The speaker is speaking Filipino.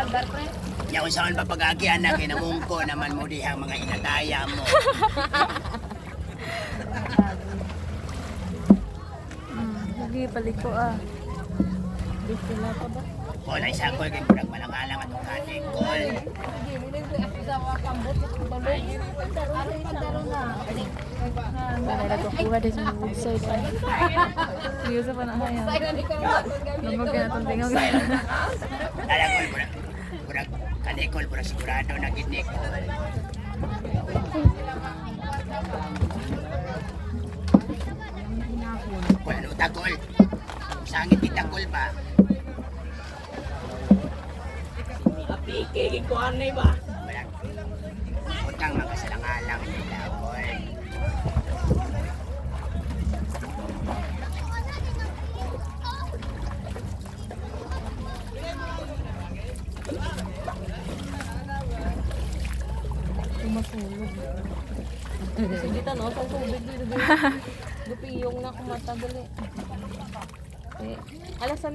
kandar pre. Ya kung saan papagagyan na kinamungko naman mo dihang mga inadaya mo. Lagi paliko ah. Bisila pa ba? O na isa ko kay murag malangalang atong kanin kol. Ko sa sa na. Na kukuha din sa website ah. Hindi sa. Ay, nani ka na. Namag ka na itong tingog. Dala kol murag murag kanikol murag sigurado na gid ni kol. Kol ano ta kol? Sangit kita kol ba? Apike ko ano ba? Murag utang makasalangalang nila kol. Tumatulog. Sige, tanong sa tubig dito. Gupiyong na kumatagal eh. Eh, alas na